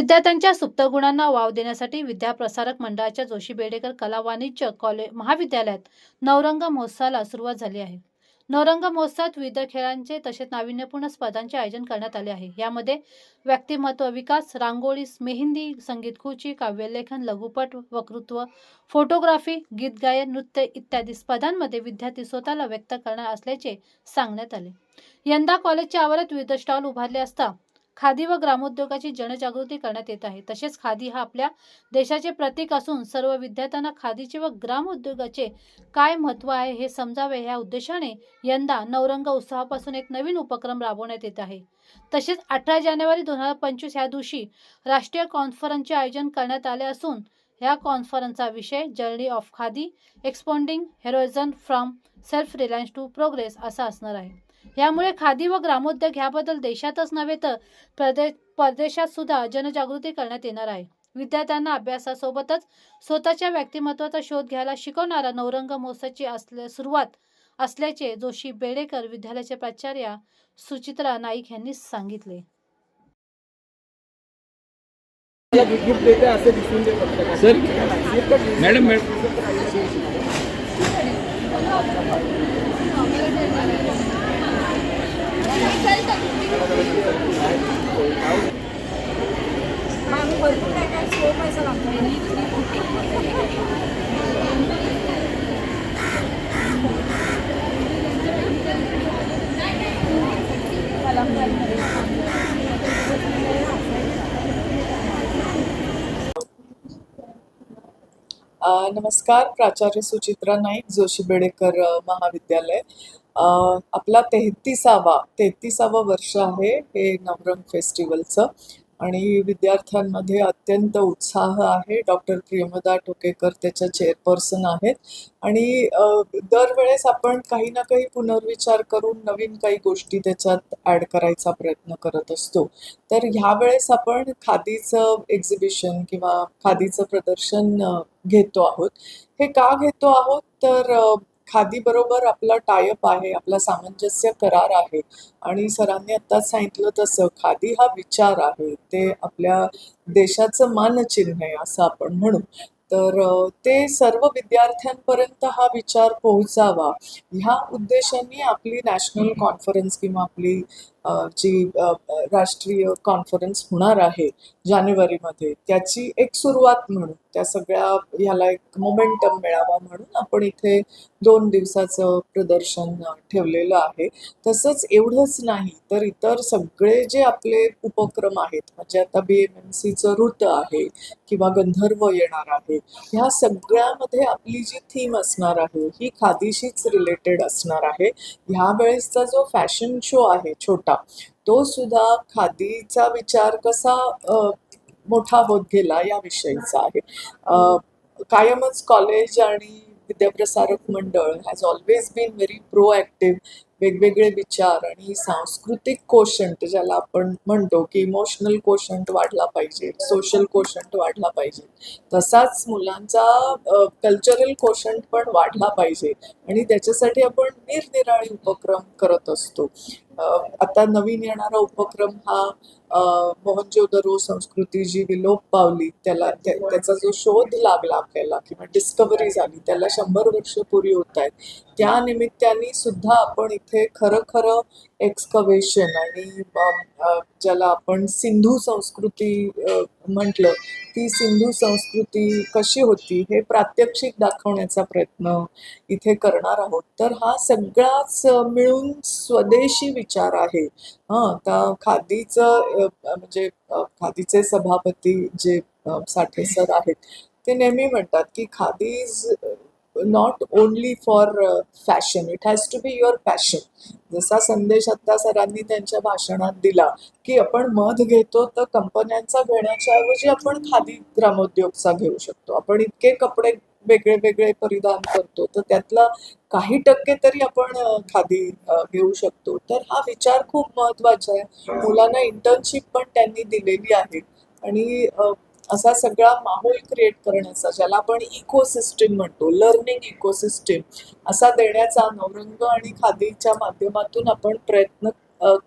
विद्यार्थ्यांच्या सुप्त गुणांना वाव देण्यासाठी विद्याप्रसारक मंडळाच्या जोशी बेडेकर कला वाणिज्य कॉलेज महाविद्यालयात नवरंग महोत्सवाला सुरुवात झाली आहे. नवरंग महोत्सवात विविध खेळांचे तसेच नाविन्यपूर्ण स्पर्धांचे आयोजन करण्यात आले आहे. यामध्ये व्यक्तिमत्व विकास रांगोळी मेहंदी संगीत खुर्ची काव्यलेखन लघुपट वक्तृत्व फोटोग्राफी गीत गायन नृत्य इत्यादी स्पर्धांमध्ये विद्यार्थी स्वतःला व्यक्त करणार असल्याचे सांगण्यात आले. यंदा कॉलेजच्या आवारात विविध स्टॉल उभारले असता खादी व ग्रामोद्योगाची जनजागृती करण्यात येत आहे. तसेच खादी हा आपल्या देशाचे प्रतीक असून सर्व विद्यार्थ्यांना खादीचे व ग्रामोद्योगाचे काय महत्त्व आहे हे समजावे ह्या उद्देशाने यंदा नवरंग उत्सवापासून एक नवीन उपक्रम राबवण्यात येत आहे. तसेच अठरा जानेवारी दोन हजार पंचवीस ह्या दिवशी राष्ट्रीय कॉन्फरन्सचे आयोजन करण्यात आले असून या कॉन्फरन्सचा विषय journey of khadi expanding horizon from self reliance to progress असा असणार आहे. यामुळे खादी व ग्रामोद्योग ह्याबद्दल देशातच नव्हे तर प्रदेश परदेशात सुद्धा जनजागृती करण्यात येणार आहे. विद्यार्थ्यांना अभ्यासासोबतच स्वतःच्या व्यक्तिमत्वाचा शोध घ्यायला शिकवणारा नवरंग महोत्सवची असल्या सुरुवात असल्याचे जोशी बेडेकर विद्यालयाचे प्राचार्य सुचित्रा नाईक यांनी सांगितले. सर मॅडम मॅडम आम्ही भरपूर काय काय शो पैसा लागतो अ, नमस्कार प्राचार्य सुचित्रा नाईक जोशी बेडेकर महाविद्यालय. आपला तेहतीसावा तेहतीसावं वर्ष आहे हे नवरंग फेस्टिवलचं. आणि विद्यार्थ्यांमध्ये अत्यंत उत्साह आहे. डॉक्टर प्रियमदा टोकेकर त्याच्या चेअरपर्सन आहेत. आणि दरवेळेस आपण काही ना काही पुनर्विचार करून नवीन काही गोष्टी त्याच्यात ॲड करायचा प्रयत्न करत असतो. तर ह्या वेळेस आपण खादीचं एक्झिबिशन किंवा खादीचं प्रदर्शन घेतो आहोत. हे का घेतो आहोत? तर खादीबरोबर आपला टायअप आहे आपला सामंजस्य करार आहे. आणि सरांनी आत्ताच सांगितलं तसं खादी हा विचार आहे. ते आपल्या देशाचं मानचिन्ह आहे असं आपण म्हणू. तर ते सर्व विद्यार्थ्यांपर्यंत हा विचार पोहोचावा. ह्या उद्देशाने आपली नॅशनल कॉन्फरन्स किंवा आपली जी राष्ट्रीय कॉन्फरन्स होणार आहे जानेवारीमध्ये त्याची एक सुरुवात म्हणून त्या सगळ्या ह्याला एक मोमेंटम मिळावा म्हणून आपण इथे दोन दिवसाचं प्रदर्शन ठेवलेलं आहे. तसंच एवढंच नाही तर इतर सगळे जे आपले उपक्रम आहेत म्हणजे आता बी एम एम सीचं ऋत आहे किंवा गंधर्व येणार आहे ह्या सगळ्यामध्ये आपली जी थीम असणार आहे ही खादीशीच रिलेटेड असणार आहे. ह्या वेळेसचा जो फॅशन शो आहे छोटा तो सुद्धा खादीचा विचार कसा मोठा होत गेला या विषयीचा आहे कायमच कॉलेज आणि विद्याप्रसारक मंडळ has always been very proactive वेगवेगळे विचार आणि सांस्कृतिक कोशंट ज्याला आपण म्हणतो की इमोशनल कोशंट वाढला पाहिजे सोशल कोशंट वाढला पाहिजे. तसाच मुलांचा कल्चरल कोशंट पण वाढला पाहिजे आणि त्याच्यासाठी आपण निरनिराळे उपक्रम करत असतो. आता नवीन येणारा उपक्रम हा मोहनजोदरो संस्कृती जी विलोप पावली त्याला त्या- त्याचा जो शोध लागला आपल्याला किंवा डिस्कवरी झाली त्याला शंभर वर्ष पूर्वी होत आहेत. त्या निमित्ताने सुद्धा आपण इथे खरं खरं एक्सकवेशन आणि ज्याला आपण सिंधू संस्कृती म्हटलं ती सिंधू संस्कृती कशी होती हे प्रात्यक्षिक दाखवण्याचा प्रयत्न इथे करणार आहोत. तर हा सगळाच मिळून स्वदेशी विचार आहे. हां आता खादीचं म्हणजे खादीचे सभापती जे साठे सर आहेत ते नेहमी म्हणतात की khadi not only for fashion it has to be your passion जसा संदेश आत्ता सरांनी त्यांच्या भाषणात दिला की आपण मध घेतो तर कंपन्यांचा घेण्याच्या ऐवजी आपण खादी ग्रामोद्योगचा घेऊ शकतो. आपण इतके कपडे वेगळे वेगळे परिधान करतो तर त्यातला काही टक्के तरी आपण खादी घेऊ शकतो. तर हा विचार खूप महत्त्वाचा आहे. मुलांना इंटर्नशिप पण त्यांनी दिलेली आहे. आणि असा सगळा माहोल क्रिएट करण्याचा ज्याला आपण इकोसिस्टीम म्हणतो लर्निंग इकोसिस्टीम असा देण्याचा नवरंग आणि खादीच्या माध्यमातून आपण प्रयत्न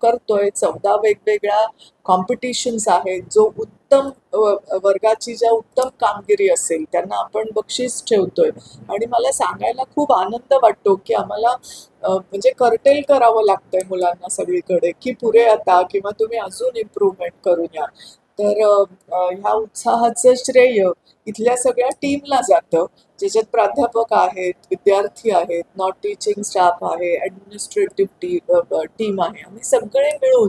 करतोय. चौदा वेगवेगळ्या कॉम्पिटिशन्स आहेत. जो उत्तम वर्गाची ज्या उत्तम कामगिरी असेल त्यांना आपण बक्षीस ठेवतोय. आणि मला सांगायला खूप आनंद वाटतो की आम्हाला म्हणजे कर्टेल करावं लागतंय मुलांना सगळीकडे की पुरे आता किंवा तुम्ही अजून इम्प्रूव्हमेंट करून या. तर ह्या उत्साहाचं श्रेय इथल्या सगळ्या टीमला जातं. ज्याच्यात प्राध्यापक आहेत विद्यार्थी आहेत नॉट टीचिंग स्टाफ आहे ॲडमिनिस्ट्रेटिव्ह टी टीम आहे आम्ही सगळे मिळून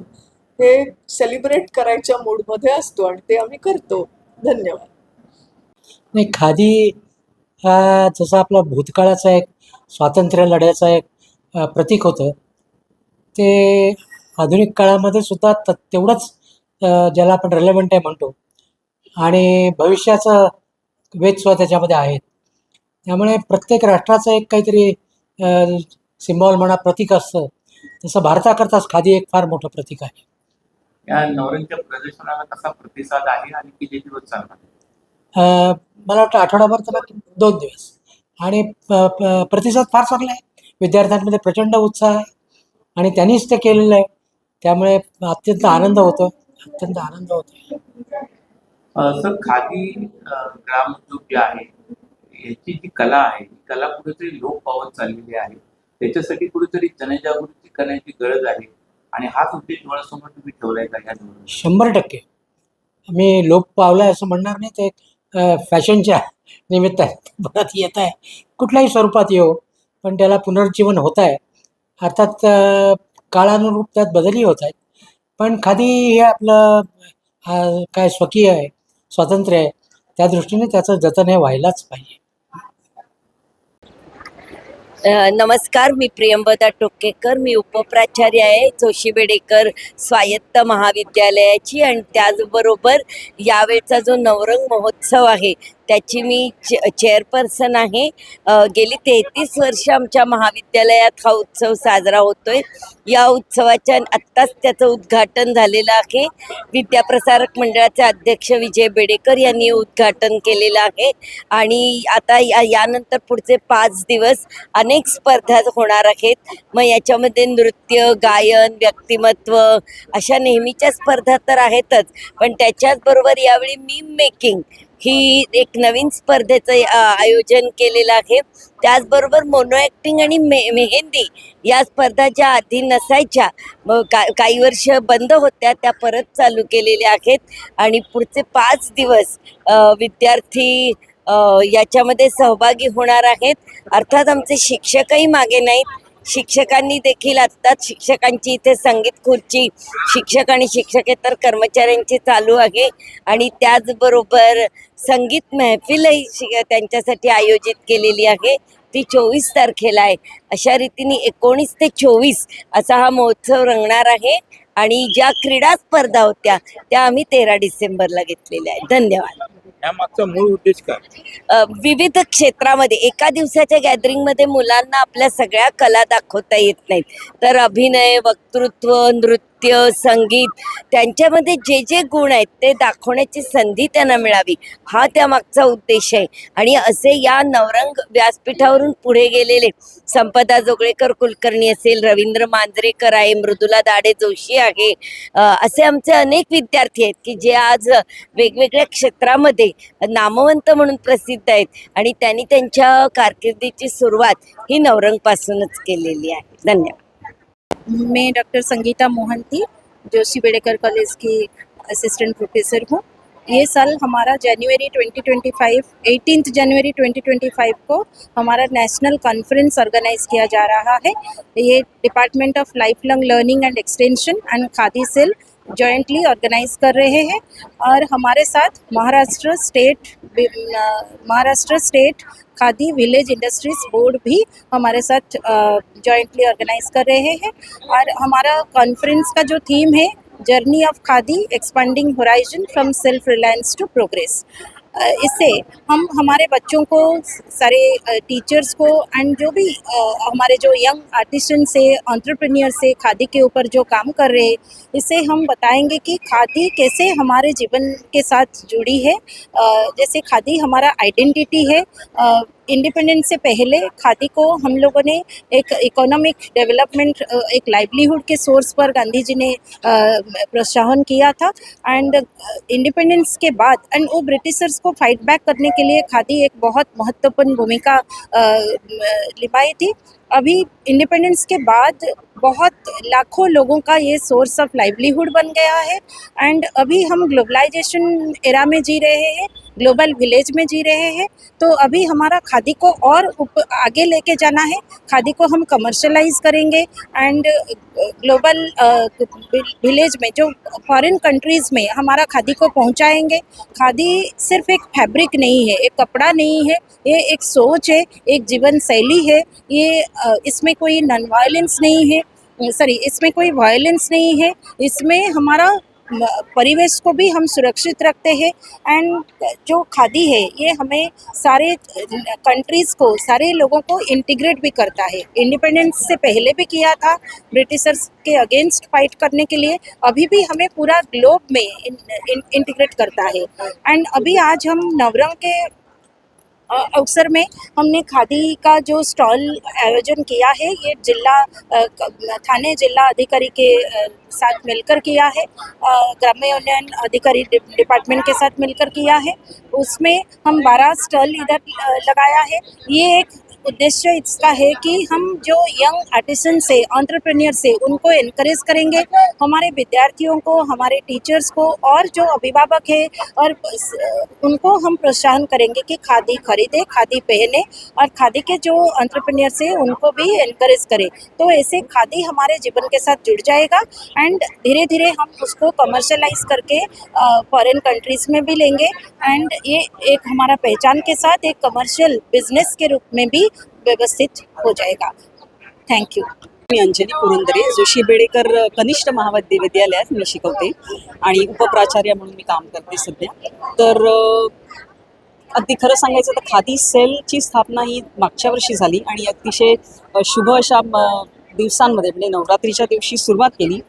हे सेलिब्रेट करायच्या मूडमध्ये असतो आणि ते आम्ही करतो. धन्यवाद. नाही खादी हा जसा आपला भूतकाळाचा एक स्वातंत्र्य लढ्याचा एक प्रतीक होतं ते आधुनिक काळामध्ये सुद्धा तेवढंच ज्याला आपण रेलेवंट आहे म्हणतो. आणि भविष्याचं वेधसुद्धा त्याच्यामध्ये आहेत त्यामुळे प्रत्येक राष्ट्राचं एक काहीतरी सिम्बॉल म्हणा प्रतीक असतं. तसं भारताकरताच खादी एक फार मोठं प्रतीक आहे. या नवरंगच्या प्रदर्शनाला कसा प्रतिसाद आहे आणि किती दिवस चालणार? अ, मला वाटतं आठवडाभर तर दोन दिवस. आणि प्रतिसाद फार चांगला आहे. विद्यार्थ्यांमध्ये प्रचंड उत्साह आहे. आणि त्यांनीच ते केलेलं आहे. त्यामुळे अत्यंत आनंद होतो. अत्यंत आनंद होतो अं, सर खादी ग्रामोद्योग जे आहे. याची जी कला आहे ही कला कुठेतरी लोप पावत चाललेली आहे. त्याच्यासाठी कुठेतरी जनजागृती करण्याची गरज आहे. आणि हाच उद्देश डोळ्यासमोर तुम्ही ठेवलाय का या? शंभर टक्के. मी लोप पावलाय असं म्हणणार नाही. ते फॅशनच्या निमित्ताने परत येत आहे. कुठल्याही स्वरूपात येऊ पण त्याला पुनर्जीवन होत आहे. अर्थात काळानुरूप त्यात बदलही होत आहेत. पण खादी हे आपलं काय स्वकीय आहे स्वातंत्र्य आहे त्या दृष्टीने त्याचं जतन हे व्हायलाच पाहिजे. नमस्कार मी प्रियंबदा टोकेकर मी उपप्राचार्य आहे जोशी बेडेकर स्वायत्त महाविद्यालयाची. आणि त्याचबरोबर यावेळचा जो नवरंग महोत्सव आहे त्याची मी चे चेअरपर्सन आहे. गेली तेहतीस वर्ष आमच्या महाविद्यालयात हा उत्सव साजरा होतोय. या उत्सवाच्या आत्ताच त्याचं उद्घाटन झालेलं आहे. विद्याप्रसारक मंडळाचे अध्यक्ष विजय बेडेकर यांनी उद्घाटन केलेलं आहे. आणि आता या यानंतर पुढचे पाच दिवस अनेक स्पर्धा होणार आहेत. मग याच्यामध्ये नृत्य गायन व्यक्तिमत्व अशा नेहमीच्या स्पर्धा तर आहेतच. पण त्याच्याचबरोबर यावेळी मीम मेकिंग ही एक नवीन स्पर्धेचं आयोजन केलेलं आहे. त्याचबरोबर मोनो ॲक्टिंग आणि मे मेहंदी या स्पर्धा ज्या आधी नसायच्या. का काही वर्ष बंद होत्या त्या परत चालू केलेल्या आहेत. आणि पुढचे पाच दिवस विद्यार्थी याच्यामध्ये सहभागी होणार आहेत. अर्थात आमचे शिक्षकही मागे नाहीत. शिक्षकांनी देखील आत्ताच शिक्षकांची इथे संगीत खुर्ची शिक्षक आणि शिक्षकेतर कर्मचाऱ्यांची चालू आहे. आणि त्याचबरोबर संगीत महफिलही शि त्यांच्यासाठी आयोजित केलेली आहे. ती चोवीस तारखेला आहे. अशा रीतीने एकोणीस ते चोवीस असा हा महोत्सव रंगणार आहे. आणि ज्या क्रीडा स्पर्धा होत्या त्या आम्ही तेरा डिसेंबरला घेतलेल्या आहेत. धन्यवाद. मागचा मूळ उद्देश काय? अ, विविध क्षेत्रामध्ये एका दिवसाच्या गॅदरिंगमध्ये मुलांना आपल्या सगळ्या कला दाखवता येत नाहीत. तर अभिनय वक्तृत्व नृत्य नृत्य संगीत त्यांच्यामध्ये जे जे गुण आहेत ते दाखवण्याची संधी त्यांना मिळावी. हा त्यामागचा उद्देश आहे. आणि असे या नवरंग व्यासपीठावरून पुढे गेलेले संपदा जोगळेकर कुलकर्णी असेल रवींद्र मांजरेकर आहे मृदुला दाडे जोशी आहे असे आमचे अनेक विद्यार्थी आहेत की जे आज वेगवेगळ्या क्षेत्रामध्ये नामवंत म्हणून प्रसिद्ध आहेत. आणि त्यांनी त्यांच्या कारकिर्दीची सुरुवात ही नवरंगपासूनच केलेली आहे. धन्यवाद. मैं डॉक्टर संगीता मोहंती जोशी बेडेकर कॉलेज की असिस्टेंट प्रोफेसर हूँ। ये साल हमारा जनवरी 2025 18 जनवरी 2025 को हमारा नेशनल कॉन्फ्रेंस ऑर्गेनाइज किया जा रहा है। ये department of life long learning and extension and khadi cell jointly organize कर रहे हैं। और हमारे साथ Maharashtra state Maharashtra state khadi village industries board भी हमारे साथ जॉइंटली ऑर्गेनाइज कर रहे हैं। और हमारा कॉन्फ्रेंस का जो थीम है journey of khadi expanding horizon from self reliance to progress इससे हम, हमारे बच्चों को, सारे टीचर्स को एंड जो भी हमारे जो यंग आर्टिस्टन से ऑन्टरप्रेन्योर से, खादी के ऊपर जो काम कर रहे हैं, इससे हम बताएँगे कि खादी कैसे हमारे जीवन के साथ जुड़ी है। जैसे खादी हमारा आइडेंटिटी है इंडिपेंडेंस से पहले खादी को हम लोगों ने एक इकोनॉमिक डेवलपमेंट एक लाइवलीहुड के सोर्स पर गांधी जी ने प्रोत्साहन किया था। एंड इंडिपेंडेंस के बाद एंड वो ब्रिटिशर्स को फाइट बैक करने के लिए खादी एक बहुत महत्वपूर्ण भूमिका निभाई थी। अभी इंडिपेंडेंस के बाद बहुत लाखों लोगों का ये सोर्स ऑफ़ लाइवलीहुड बन गया है। एंड अभी हम ग्लोबलाइजेशन एरा में जी रहे हैं ग्लोबल विलेज में जी रहे हैं तो अभी हमारा खादी को और उप, आगे लेके जाना है। खादी को हम कमर्शलाइज करेंगे। एंड ग्लोबल विलेज में जो फॉरेन कंट्रीज़ में हमारा खादी को पहुंचाएँगे। खादी सिर्फ़ एक फैब्रिक नहीं है एक कपड़ा नहीं है ये एक सोच है एक जीवन शैली है। ये इसमें कोई नॉन वायलेंस नहीं है। सॉरी इसमें कोई वायलेंस नहीं है। इसमें हमारा परिवेश को भी हम सुरक्षित रखते हैं एंड जो खादी है, ये हमें सारे कंट्रीज़ को, सारे लोगों को इंटीग्रेट भी करता है। इंडिपेंडेंस से पहले भी किया था ब्रिटिशर्स के अगेंस्ट फाइट करने के लिए, अभी भी हमें पूरा ग्लोब में इंटीग्रेट करता है। एंड अभी आज हम नवरंग के अवसर में हमने खादी का जो स्टॉल आयोजन किया है, ये जिला थाने जिला अधिकारी के साथ मिलकर किया है ग्राम्य उन्नयन अधिकारी डिपार्टमेंट के साथ मिलकर किया है। उसमें हम बारह स्टॉल इधर लगाया है। ये एक उद्देश्य इसका है कि हम जो यंग आर्टिसन से ऑन्टरप्रेन्योर से, उनको इनक्रेज करेंगे। हमारे विद्यार्थियों को, हमारे टीचर्स को और जो अभिभावक है, और उनको हम प्रोत्साहन करेंगे कि खादी खरीदे, खादी पहने, और खादी के जो एंटरप्रेन्योर से उनको भी इनक्रेज करें। तो ऐसे खादी हमारे जीवन के साथ जुड़ जाएगा एंड धीरे धीरे हम उसको कमर्शलाइज करके फॉरेन कंट्रीज़ में भी लेंगे। एंड ये एक हमारा पहचान के साथ, एक कमर्शियल बिज़नेस के रूप में भी व्यवस्थित हो जाएगा. थँक यू मी अंजली पुरंदरे जोशी बेडेकर कनिष्ठ महाविद्यालयात मी शिकवते आणि उपप्राचार्य म्हणून मी काम करते सध्या. तर अगदी खरं सांगायचं तर खादी सेलची स्थापना ही मागच्या वर्षी झाली आणि अतिशय शुभ अशा दिवसांमध्ये म्हणजे नवरात्रीच्या दिवशी सुरुवात केली.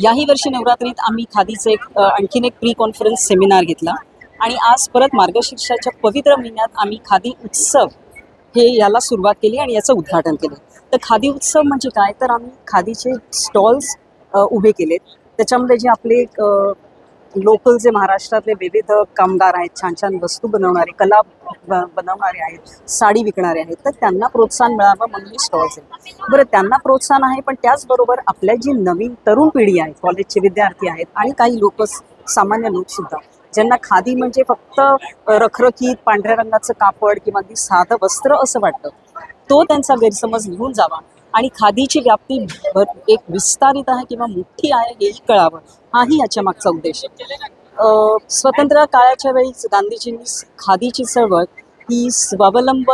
याही वर्षी नवरात्रीत आम्ही खादीचं एक आणखीन एक प्री कॉन्फरन्स सेमिनार घेतला आणि आज परत मार्गशीर्षाच्या पवित्र महिन्यात आम्ही खादी उत्सव हे याला सुरुवात केली आणि याचं उद्घाटन केलं. तर खादी उत्सव म्हणजे काय? तर आम्ही खादीचे स्टॉल्स उभे केलेत. त्याच्यामध्ये जे आपले लोकल जे महाराष्ट्रातले विविध कामगार आहेत छान छान वस्तू बनवणारे कला बनवणारे आहेत साडी विकणारे आहेत तर त्यांना प्रोत्साहन मिळावं म्हणून हे स्टॉल्स आहेत. बरं त्यांना प्रोत्साहन आहे पण त्याचबरोबर आपल्या जी नवीन तरुण पिढी आहे कॉलेजचे विद्यार्थी आहेत आणि काही लोक सामान्य लोकसुद्धा. ज्यांना खादी म्हणजे फक्त रखरखीत पांढऱ्या रंगाचं कापड किंवा अगदी साधं वस्त्र असं वाटतं तो त्यांचा गैरसमज निघून जावा. आणि खादीची व्याप्ती भर एक विस्तारित आहे किंवा मोठी आहे हेही कळावं. हाही याच्या मागचा उद्देश आहे. स्वतंत्र काळाच्या वेळीच गांधीजींनी खादीची चळवळ ही स्वावलंब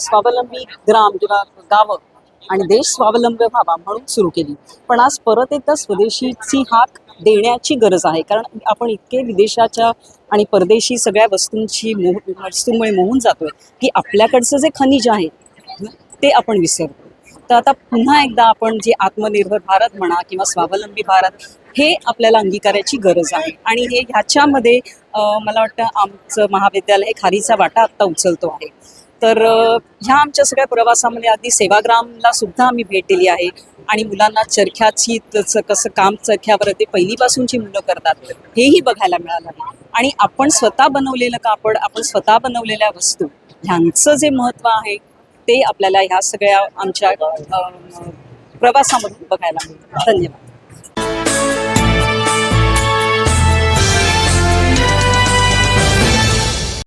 स्वावलंबी ग्राम किंवा गावं आणि देश स्वावलंबी व्हावा म्हणून सुरू केली. पण आज परत एकदा स्वदेशीची हाक देण्याची गरज आहे. कारण आपण इतके विदेशाच्या आणि परदेशी सगळ्या वस्तूंची मोह वस्तूंमुळे मोहून जातोय की आपल्याकडचं जे खनिज आहे ते आपण विसरतो. तर आता पुन्हा एकदा आपण जे आत्मनिर्भर भारत म्हणा किंवा स्वावलंबी भारत हे आपल्याला अंगीकाराची गरज आहे. आणि हे ह्याच्यामध्ये मला वाटतं आमचं महाविद्यालय खारीचा वाटा आत्ता उचलतो आहे. तर ह्या आमच्या सगळ्या प्रवासामध्ये अगदी सेवाग्रामला सुद्धा आम्ही भेट दिली आहे. आणि मुलांना चरख्याची कसं काम चरख्यावर ते पहिलीपासूनची मुलं करतात हेही बघायला मिळालं आहे. आणि आपण स्वतः बनवलेलं कापड आपण स्वतः बनवलेल्या वस्तू ह्यांचं जे महत्त्व आहे ते आपल्याला ह्या सगळ्या आमच्या प्रवासामधून बघायला मिळतं. धन्यवाद.